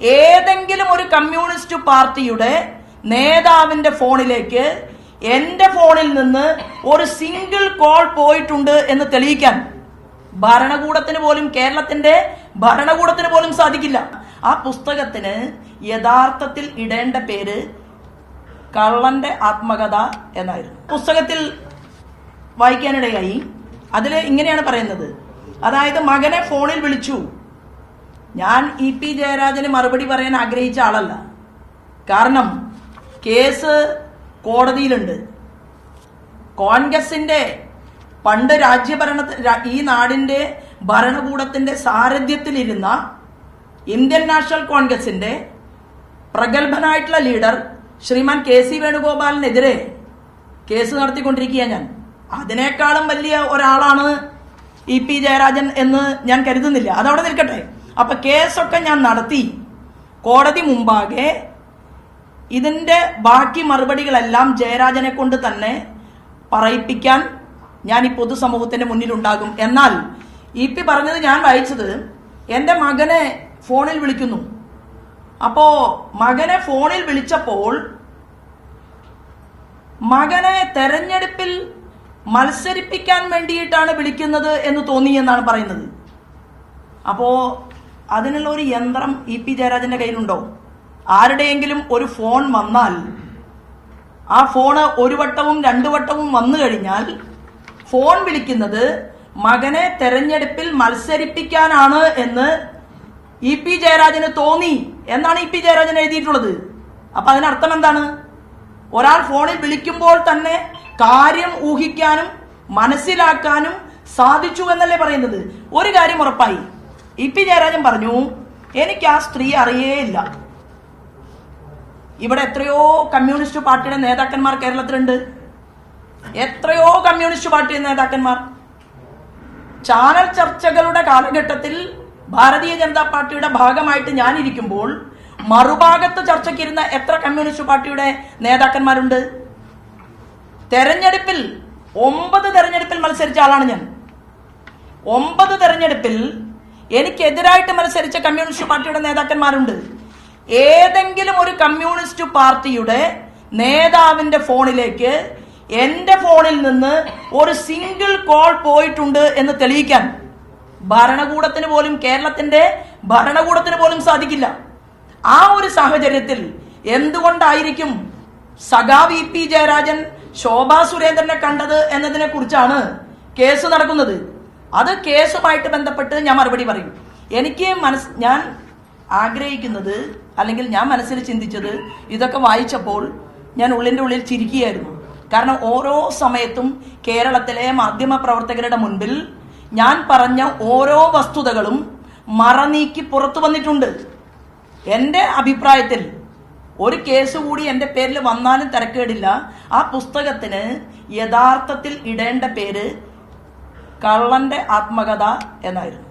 ഏതെങ്കിലും ഒരു കമ്മ്യൂണിസ്റ്റ് പാർട്ടിയുടെ നേതാവിന്റെ ഫോണിലേക്ക് എന്റെ ഫോണിൽ നിന്ന് ഒരു സിംഗിൾ കോൾ പോയിട്ടുണ്ട് എന്ന് തെളിയിക്കാൻ ഭരണകൂടത്തിന് പോലും കേരളത്തിന്റെ ഭരണകൂടത്തിന് പോലും സാധിക്കില്ല. ആ പുസ്തകത്തിന് യഥാർത്ഥത്തിൽ ഇടേണ്ട പേര് കള്ളന്റെ ആത്മകഥ എന്നായിരുന്നു. പുസ്തകത്തിൽ വായിക്കാനിടയായി. അതിൽ ഇങ്ങനെയാണ് പറയുന്നത്. അതായത് മകനെ ഫോണിൽ വിളിച്ചു. ഞാൻ ഇ പി ജയരാജന് മറുപടി പറയാൻ ആഗ്രഹിച്ച ആളല്ല. കാരണം കേസ് കോടതിയിലുണ്ട്. കോൺഗ്രസിന്റെ പണ്ട് രാജ്യഭരണ ഈ നാടിന്റെ ഭരണകൂടത്തിന്റെ സാരഥ്യത്തിലിരുന്ന ഇന്ത്യൻ നാഷണൽ കോൺഗ്രസിന്റെ പ്രഗത്ഭനായിട്ടുള്ള ലീഡർ ശ്രീമാൻ കെ സി വേണുഗോപാലിനെതിരെ കേസ് നടത്തിക്കൊണ്ടിരിക്കുക ഞാൻ. അതിനേക്കാളും വലിയ ഒരാളാണ് ഇ പി ജയരാജൻ എന്ന് ഞാൻ കരുതുന്നില്ല. അതവിടെ നിൽക്കട്ടെ. അപ്പൊ കേസൊക്കെ ഞാൻ നടത്തി. കോടതി മുമ്പാകെ ഇതിന്റെ ബാക്കി മറുപടികളെല്ലാം ജയരാജനെ കൊണ്ട് തന്നെ പറയിപ്പിക്കാൻ ഞാൻ ഈ പൊതുസമൂഹത്തിന്റെ മുന്നിലുണ്ടാകും. എന്നാൽ ഇ പി പറഞ്ഞത് ഞാൻ വായിച്ചത് എന്റെ മകനെ ഫോണിൽ വിളിക്കുന്നു. അപ്പോ മകനെ ഫോണിൽ വിളിച്ചപ്പോൾ മകനെ തെരഞ്ഞെടുപ്പിൽ മത്സരിപ്പിക്കാൻ വേണ്ടിയിട്ടാണ് വിളിക്കുന്നത് എന്ന് തോന്നി എന്നാണ് പറയുന്നത്. അപ്പോ അതിനുള്ള ഒരു യന്ത്രം ഇ പി ജയരാജന്റെ കയ്യിലുണ്ടോ? ആരുടെയെങ്കിലും ഒരു ഫോൺ വന്നാൽ ആ ഫോണ് ഒരു വട്ടവും രണ്ടു വട്ടവും വന്നു കഴിഞ്ഞാൽ ഫോൺ വിളിക്കുന്നത് മകനെ തെരഞ്ഞെടുപ്പിൽ മത്സരിപ്പിക്കാനാണ് എന്ന് ഇ പി ജയരാജന് തോന്നി എന്നാണ് ഇ പി ജയരാജൻ എഴുതിയിട്ടുള്ളത്. അപ്പൊ അതിനർത്ഥം എന്താണ്? ഒരാൾ ഫോണിൽ വിളിക്കുമ്പോൾ തന്നെ കാര്യം ഊഹിക്കാനും മനസ്സിലാക്കാനും സാധിച്ചു എന്നല്ലേ പറയുന്നത്? ഒരു കാര്യം ഉറപ്പായി. ഇ പി ജയരാജൻ പറഞ്ഞു എനിക്ക് ആ സ്ത്രീ അറിയേയില്ല. ഇവിടെ എത്രയോ കമ്മ്യൂണിസ്റ്റ് പാർട്ടിയുടെ നേതാക്കന്മാർ കേരളത്തിലുണ്ട്. എത്രയോ കമ്മ്യൂണിസ്റ്റ് പാർട്ടി നേതാക്കന്മാർ. ചാനൽ ചർച്ചകളുടെ കാലഘട്ടത്തിൽ ഭാരതീയ ജനതാ പാർട്ടിയുടെ ഭാഗമായിട്ട് ഞാനിരിക്കുമ്പോൾ മറുഭാഗത്ത് ചർച്ചയ്ക്കിരുന്ന എത്ര കമ്മ്യൂണിസ്റ്റ് പാർട്ടിയുടെ നേതാക്കന്മാരുണ്ട്? തെരഞ്ഞെടുപ്പിൽ ഒമ്പത് തെരഞ്ഞെടുപ്പിൽ മത്സരിച്ച ആളാണ് ഞാൻ. ഒമ്പത് തെരഞ്ഞെടുപ്പിൽ എനിക്കെതിരായിട്ട് മത്സരിച്ച കമ്മ്യൂണിസ്റ്റ് പാർട്ടിയുടെ നേതാക്കന്മാരുണ്ട്. ഏതെങ്കിലും ഒരു കമ്മ്യൂണിസ്റ്റ് പാർട്ടിയുടെ നേതാവിന്റെ ഫോണിലേക്ക് എന്റെ ഫോണിൽ നിന്ന് ഒരു സിംഗിൾ കോൾ പോയിട്ടുണ്ട് എന്ന് തെളിയിക്കാൻ ഭരണകൂടത്തിന് പോലും കേരളത്തിന്റെ ഭരണകൂടത്തിന് പോലും സാധിക്കില്ല. ആ ഒരു സാഹചര്യത്തിൽ എന്തുകൊണ്ടായിരിക്കും സഖാവ് ഇ പി ജയരാജൻ ശോഭാ സുരേന്ദ്രനെ കണ്ടത് എന്നതിനെ കുറിച്ചാണ് കേസ് നടക്കുന്നത്. അത് കേസുമായിട്ട് ബന്ധപ്പെട്ട് ഞാൻ മറുപടി പറയും. എനിക്ക് മനസ് ഞാൻ ആഗ്രഹിക്കുന്നത് അല്ലെങ്കിൽ ഞാൻ മനസ്സിൽ ചിന്തിച്ചത് ഇതൊക്കെ വായിച്ചപ്പോൾ ഞാൻ ഉള്ളിന്റെ ഉള്ളിൽ ചിരിക്കുകയായിരുന്നു. കാരണം ഓരോ സമയത്തും കേരളത്തിലെ മാധ്യമ പ്രവർത്തകരുടെ മുൻപിൽ ഞാൻ പറഞ്ഞ ഓരോ വസ്തുതകളും മറനീക്കി പുറത്തു വന്നിട്ടുണ്ട്. എന്റെ അഭിപ്രായത്തിൽ ഒരു കേസ് കൂടി എന്റെ പേരിൽ വന്നാലും തിരക്കേടില്ല. ആ പുസ്തകത്തിന് യഥാർത്ഥത്തിൽ ഇടേണ്ട പേര് കള്ളന്റെ ആത്മകഥ എന്നായിരുന്നു.